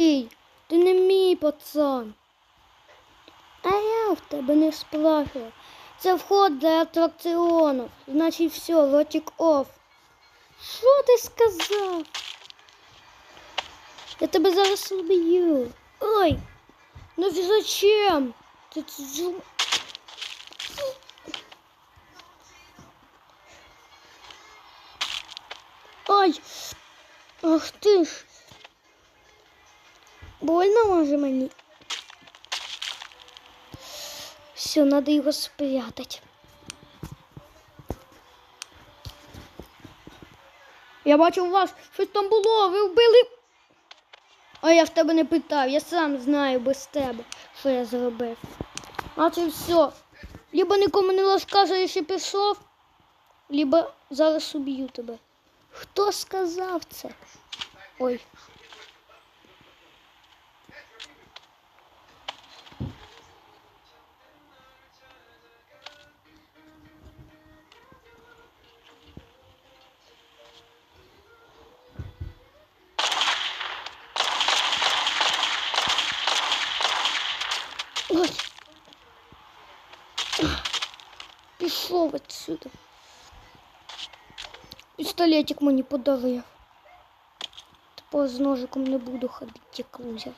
Ти не мій пацан. А я в тебе не спрашивав. Це вход для атракціонів. Значить все, ротик оф. Що ти сказав? Я тебе зараз уб'ю. Ой, ну зачем? Ти Ай! Ах ти ж! Больно може мені? Все, надо його спрятати. Я бачу у вас щось там було, ви вбили. А я в тебе не питав, я сам знаю без тебе, що я зробив. А це все. Либо нікому не розказуєш і пішов, либо зараз уб'ю тебе. Хто сказав це? Ой. Ой. Пішов отсюда. Пістолетик мені подарив. Тепер з ножиком не буду ходити, як лузер.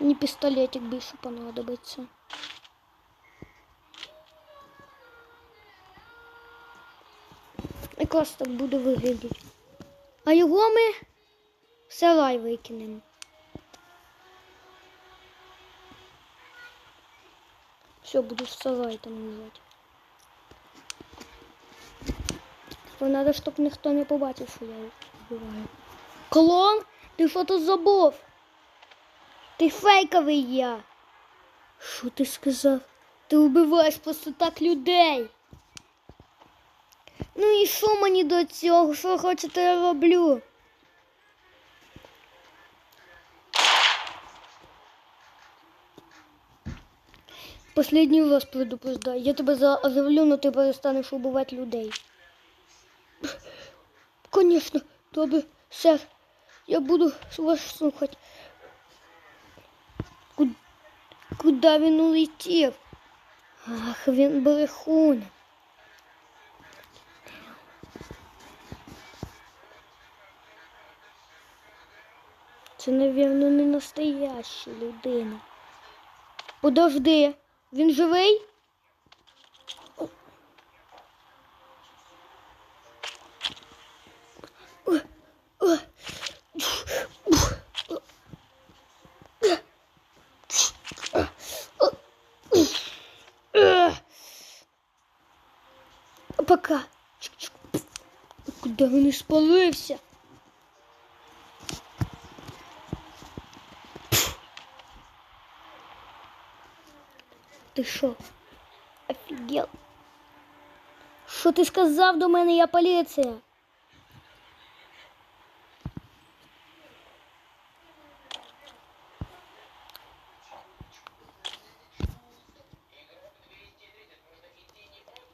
Мені пістолетик більше понадобиться. Якраз так буде виглядати. А його ми в сарай викинемо. Все, буду сарай там лежать. Тепер треба, ніхто не побачив, що я вбиваю. Клон? Ти що тут забув? Ти фейковий я. Що ти сказав? Ти вбиваєш просто так людей. Ну і що мені до цього? Що хочете я роблю? Последний раз предупреждаю. Я тебе заявлю, но ты перестанешь убивать людей. Конечно, добре, сэр. Я буду вас слухати. Ку- Куди він улетів? Ах, він брехун. Це, напевно, не настояща людина. Подожди, він живий? Пока. Чик-чик. Куди він і спалився? Ти що? Офігел? Що ти сказав до мене, я поліція?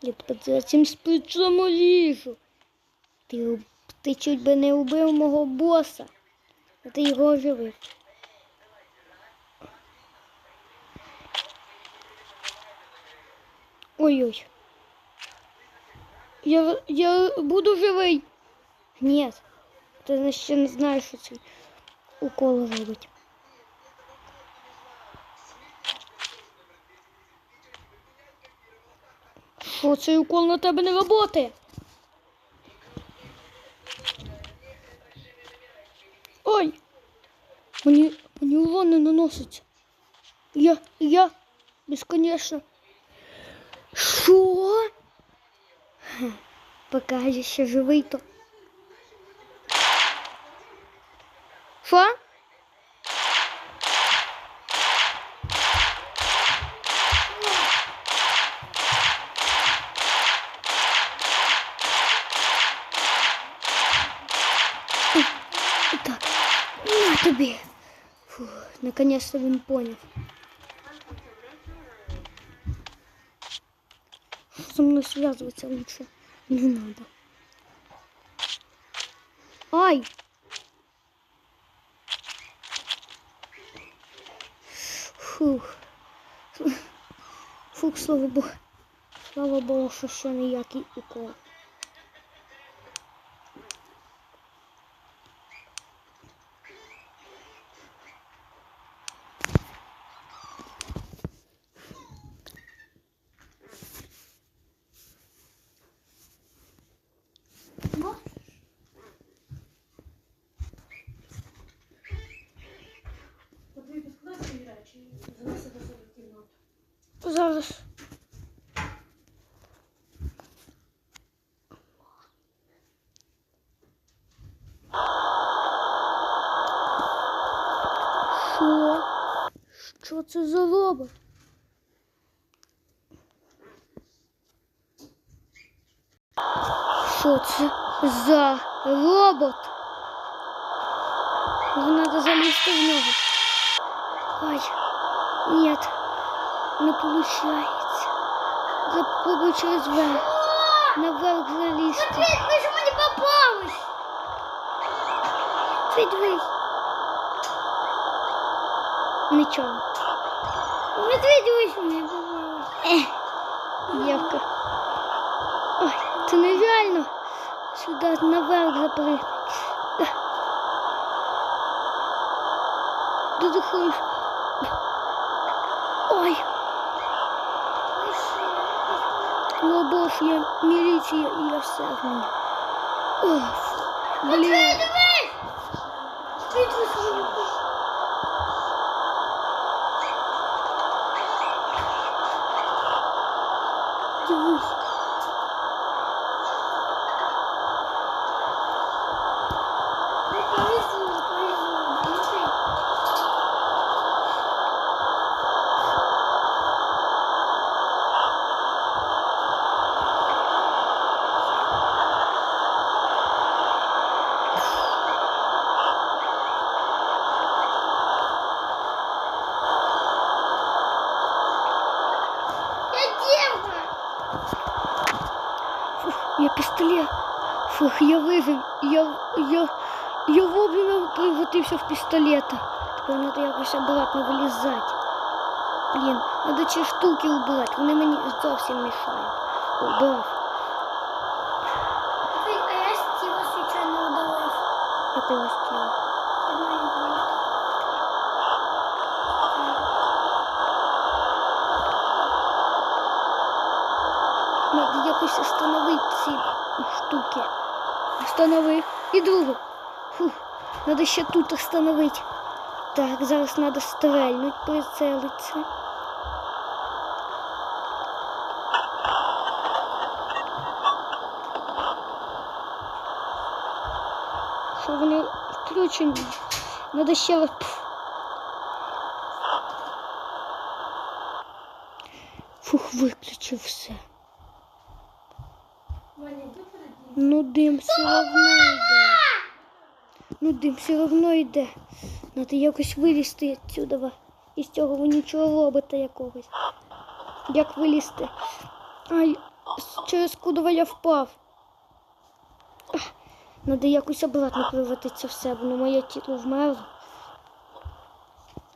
Я тебе цим спичому ліжу. Ти, ти чуть би не убив мого боса, а ти його оживив. Ой-ой. Я, я буду живий. Ні. Ти ще не знаєш, що цей укол робить. Що цей укол на тебе не працює? Ой! Мені, мені урон не наноситься. Я, я, безконечно. Що? Поки ще живий, то. Що? Так, на тобі. Фу, наконец-то він поняв. со мной связываться лучше не надо. Ай! Фух. Фух, слава Богу. Слава Богу, що ще ніякий укол. Зараз. Що? Що це за робот? Що це за робот? Мені треба залізти в нього. Ай, нет. Не получается. Попробуй через верх. Наверх залізти. Медведь, ви ж мені попались. Медведь. Нічого. Медведь, ви ж мені попались. Ех. Ой, це нереально. Сюди наверх запрыгнути. Де ти ходиш? Ой, Ви що? Лобов милиция и я все в ней. Ох, блін. Медведь! Медведь, ви ж мені попались. Дивись. Не повезло, повезло. Медведь. Я девка! Фух, я пістолет. Фух, я вижив. Я, я, я вовремя превратився в пістолета. Тепер треба якось обратно вилізати. Блін, треба ці штуки убирати, вони мені зовсім мішають. Убрав. А. Якого стіла. Надо якось остановити ці штуки. Остановив. І. Фух, надо ще тут остановити. Так, зараз треба стрельнуть, прицелитися. Що вони включені. Надо ще раз. Фух, виключив все. Ну дим все одно йде. Ну дим все одно йде. Надо якось вилізти відсюди. Із цього вонючого робота якогось. Як вилізти? Ай, через кудова я впав. Надо якось обратно превратитися в себе, бо моє тіло вмерло.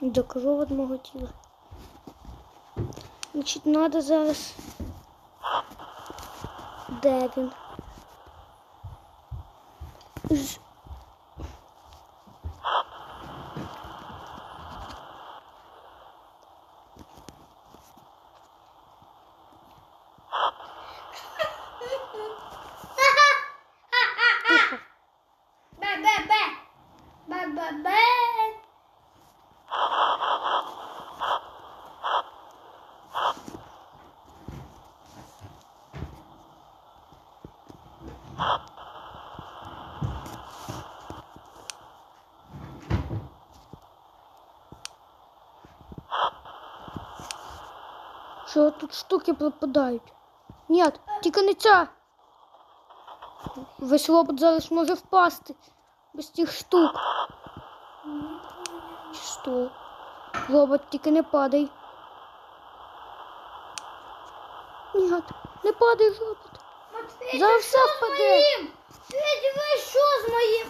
До кров мого тіла. Значить, надо зараз. Де він? З- Тихо. Що тут штуки пропадають? Ні, тільки не ця. Весь робот зараз може впасти без цих штук. Що? Робот тільки не падай. Ні, не падай робот. Матвій, ти все впаде. Ти дивись, що з моїм?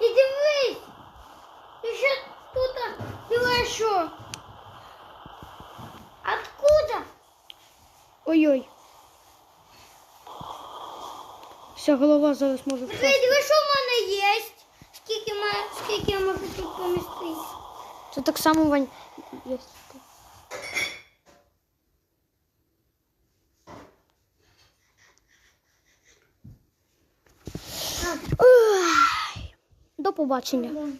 І дивись. І ще тут, дивись, що. Ой-ой. Вся голова зараз може впасти. Диви, що в мене є? Скільки, ма- скільки я можу тут помістити? Це так само Вань. Є. До побачення.